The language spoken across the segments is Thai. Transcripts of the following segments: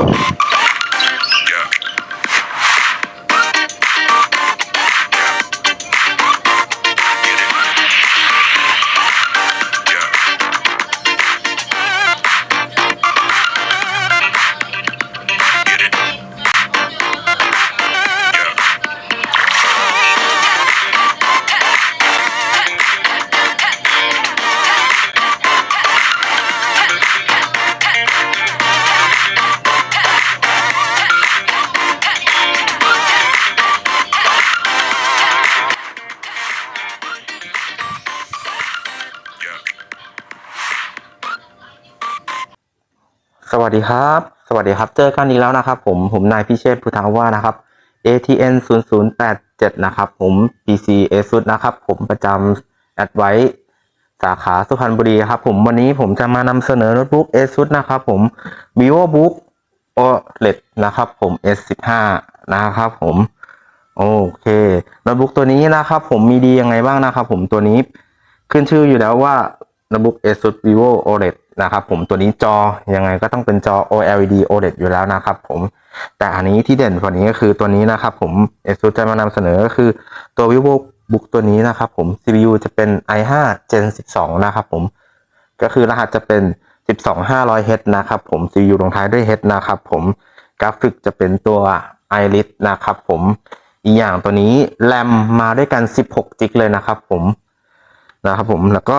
Yeah. สวัสดีครับ สวัสดีครับ เจอกันอีกแล้วนะครับ ผม ผมนายพิเชษฐ์พุทธาวานะครับ ATN 0087 นะครับ ผม PC ASUS นะครับ ผมประจำแอดไว้สาขาสุพรรณบุรีครับ ผมวันนี้ผมจะมานำเสนอโน้ตบุ๊ก ASUS นะครับผม VivoBook OLED นะครับ ผม S15 นะครับผม โอเคโน้ตบุ๊กตัวนี้นะครับ ผมมีดียังไงบ้างนะครับ ผมตัวนี้ขึ้นชื่ออยู่แล้วว่าโน้ตบุ๊ก ASUS Vivo OLED นะครับผมตัวนี้จอยังไงก็ต้องเป็นจอ OLED OLED อยู่แล้วนะครับผมแต่อันนี้ที่เด่นกว่านี้ก็คือตัวนี้นะครับผม ASUS จะมานำเสนอก็คือตัว Vivo Book ตัวนี้นะครับผม CPU จะเป็น i5 Gen 12 นะครับผมก็คือรหัสจะเป็น 12500H นะครับผม CPU ลงท้ายด้วย H นะครับผมกราฟิกจะเป็นตัว Iris นะครับผมอีกอย่างตัวนี้แรมมาด้วยกัน 16 จิกเลยนะครับผมนะครับผมแล้วก็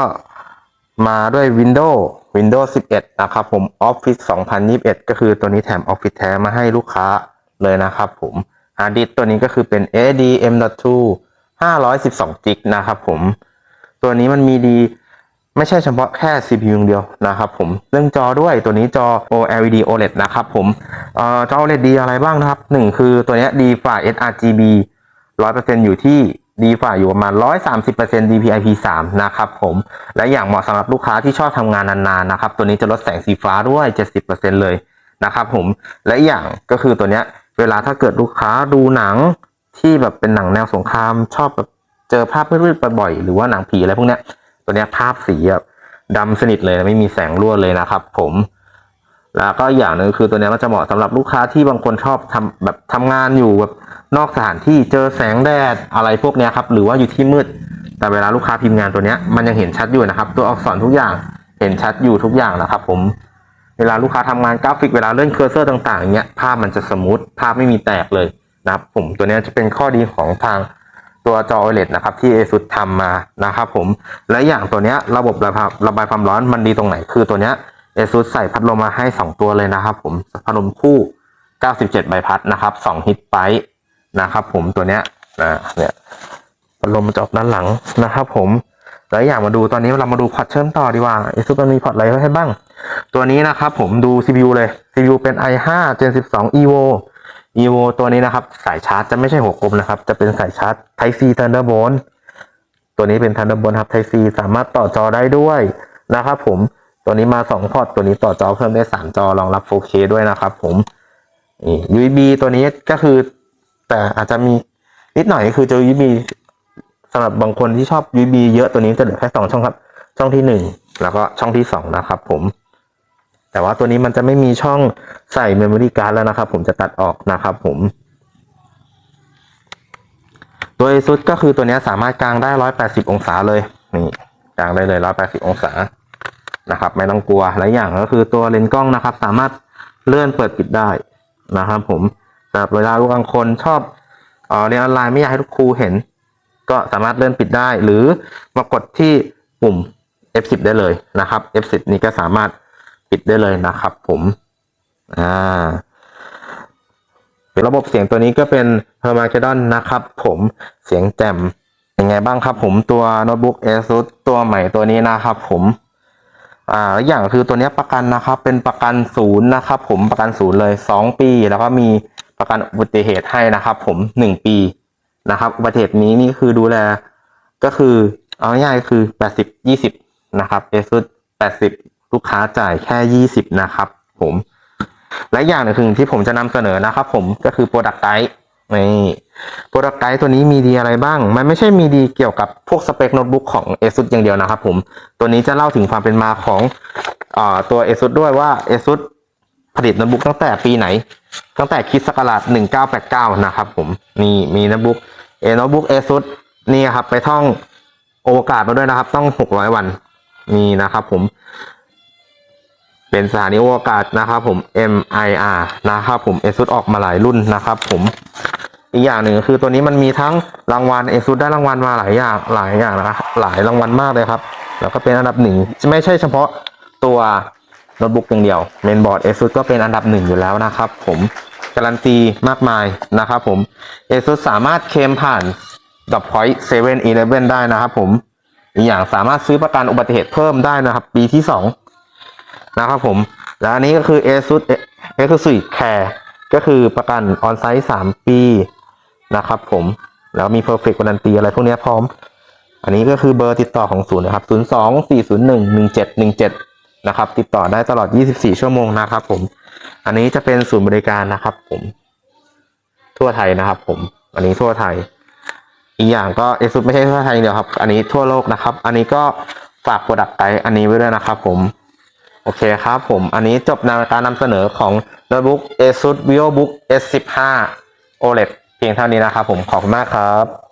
มาด้วย Windows Windows 11 นะครับผม Office 2021 ก็คือตัวนี้แถม Office แท้มาให้ลูกค้าเลยนะครับผมฮาร์ดดิสตัวนี้ก็คือเป็น AD M.2 512จิกนะครับผม ตัวนี้มันมีดีไม่ใช่เฉพาะแค่ CPU อย่างเดียวนะครับผม เรื่องจอด้วยตัวนี้จอ OLED OLED นะครับผมเอ่อจอ OLED ดีอะไรบ้างนะครับหนึ่งคือตัวนี้ดีฝ่า sRGB 100%อยู่ที่ ดีฝ่าอยู่ประมาณ 130% DPIP3 นะครับผมและอย่างเหมาะสำหรับลูกค้าที่ชอบทำงานนานๆนะครับตัวนี้จะลดแสงสีฟ้าด้วย 70%เลยนะครับผมและอีกอย่างก็คือตัวเนี้ยเวลาถ้าเกิดลูกค้าดูหนังที่แบบเป็นหนังแนวสงคราม ชอบแบบเจอภาพมืดๆบ่อยๆหรือว่าหนังผีอะไรพวกเนี้ยตัวเนี้ยภาพสีแบบดำสนิทเลยไม่มีแสงรั่วเลยนะครับผม แล้วก็อย่างหนึ่งคือตัวนี้ยมันจะเหมาะสำหรับลูกค้าที่บางคนชอบทำแบบทำงานอยู่แบบนอกสถานที่เจอแสงแดดอะไรพวกนี้ครับหรือว่าอยู่ที่มืด แต่เวลาลูกค้าพิมพ์งานตัวนี้มันยังเห็นชัดอยู่นะครับ ตัวอักษรทุกอย่างเห็นชัดอยู่ทุกอย่างนะครับ ผมเวลาลูกค้าทำงานกราฟิกเวลาเลื่อนเคอร์เซอร์ต่างๆอย่างเงี้ยภาพมันจะสมูทภาพไม่มีแตกเลยนะครับผมตัวนี้จะเป็นข้อดีของทางตัวจอ OLED นะครับที่ ASUS ทำมานะครับผมและอย่างตัวนี้ระบบระบายความร้อนมันดีตรงไหนคือตัวนี้ เนี้ย ASUS ใส่พัดลมมาให้ 2 ตัวเลยนะครับ ผมพัดลมคู่ 97 ใบพัดนะครับ2ฮิตไปนะครับ ผมตัวเนี้ยนะเนี่ยพัดลมจะออกด้านหลังนะครับ ผมแล้วอย่างมาดูตอนนี้เรามาดูพอร์ตเชื่อมต่อดีกว่า ASUS มันมีพอร์ตอะไรไว้ให้บ้าง ตัวนี้นะครับ ผมดู CPU เลย CPU เป็น i5 Gen 12 Evo Evo ตัวนี้นะครับ สายชาร์จจะไม่ใช่หัวกลมนะครับ จะเป็นสายชาร์จ Type C Thunderbolt ตัวนี้เป็น Thunderbolt ครับ Type C สามารถต่อจอได้ด้วยนะครับ ผม ตัวนี้มา2พอร์ตตัวนี้ต่อจอเพิ่มได้3จอรองรับ 4K ด้วยนะครับผมนี่ USB ตัวนี้ก็คือ แต่อาจจะมีนิดหน่อยคือจะ USB สำหรับบางคนที่ชอบ USB เยอะตัวนี้จะเหลือแค่2ช่องครับ ช่องที่1แล้วก็ช่องที่2นะครับผม แต่ว่าตัวนี้มันจะไม่มีช่องใส่เมมโมรี่การ์ดแล้วนะครับ ผมจะตัดออกนะครับผมตัว ASUS ก็คือตัวนี้สามารถกางได้ 180 องศาเลย นี่กางได้เลย 180 องศา นะครับ ไม่ต้องกลัวหลายอย่างก็คือตัวเลนส์กล้องนะครับ สามารถเลื่อนเปิดปิดได้นะครับ ผมสำหรับเวลาลูกบางคนชอบเออเรียนออนไลน์ไม่อยากให้ทุกครูเห็น ก็สามารถเลื่อนปิดได้ หรือมากดที่ปุ่ม F10 ได้เลยนะครับ F10 นี้ก็สามารถปิดได้เลยนะครับ ผมอ่าระบบเสียงตัวนี้ก็เป็น h e r m a g e d o n นะครับ ผมเสียงแจ่มยังไงบ้างครับ ผมตัวโน้ตบุ๊ก ASUS ตัวใหม่ตัวนี้นะครับ ผม อ่าอย่างคือตัวนี้ประกันนะครับ เป็นประกันศูนย์นะครับ ผมประกันศูนย์เลยสองปี แล้วก็มีประกันอุบัติเหตุให้นะครับ ผมหนึ่งปีนะครับอุบัติเหตุนี้นี่คือดูแลก็คือ เอาง่ายๆคือแปดสิบยี่สิบนะครับ ASUS แปดสิบลูกค้าจ่ายแค่ยี่สิบนะครับ ผม และอย่างหนึ่งที่ผมจะนำเสนอนะครับ ผมก็คือ Product Guide นี่ Product Guide ตัวนี้มีดีอะไรบ้าง มันไม่ใช่มีดีเกี่ยวกับพวกสเปคโน้ตบุ๊กของ ASUS อย่างเดียวนะครับผม ตัวนี้จะเล่าถึงความเป็นมาของอตัว ASUS ด้วยว่า ASUS ผลิตโน้ตบุ๊กตั้งแต่ปีไหน ตั้งแต่คิดศักราช1989 นะครับผม นี่มีโน้ตบุ๊กเอโน้ตบุ๊กเอซุนี่ครับไปท่องโอกาสมาด้วยนะครับ ต้อง 600 วัน นี่นะครับผม เป็นสถานีโอกาศนะครับผม MIR นะครับผมเอซุออกมาหลายรุ่นนะครับผม อีกอย่างหนึ่งคือตัวนี้มันมีทั้งรางวัลเอซุได้รางวัลมาหลายอย่างหลายอย่างนะครับหลายรางวัลมากเลยครับ แล้วก็เป็นอันดับหนึ่งไม่ใช่เฉพาะตัวโน้ตบุ๊กอย่างเดียวเมนบอร์ดเอซุก็เป็นอันดับหนึ่งอยู่แล้วนะครับ ผมการันตีมากมายนะครับผมเอซุสามารถเคลมผ่านดับพอยต์เซเว่นอีเลฟเว่นได้นะครับผมอีกอย่างสามารถซื้อประกันอุบัติเหตุเพิ่มได้นะครับ ปีที่สองนะครับผมและอันนี้ก็คือ ASUS Exclusive Care ก็คือประกันออนไซต์สามปี นะครับผมแล้วมี Perfect การันตีอะไรพวกนี้พร้อม อันนี้ก็คือเบอร์ติดต่อของศูนย์นะครับ 0 2 4 0 1 1 7 1 7 นะครับ ติดต่อได้ตลอด 24 ชั่วโมงนะครับผม อันนี้จะเป็นศูนย์บริการนะครับผม ทั่วไทยนะครับผม อันนี้ทั่วไทย อีกอย่างก็เอซุไม่ใช่ทั่วไทยเดียวครับ อันนี้ทั่วโลกนะครับ อันนี้ก็ฝากโปรดักต์ไกด์อันนี้ไว้ด้วยนะครับผมโอเคครับผม อันนี้จบในการนำเสนอของโน้ตบุ๊ก ASUS VivoBook S15 OLED เพียงเท่านี้นะครับผมขอบคุณมากครับ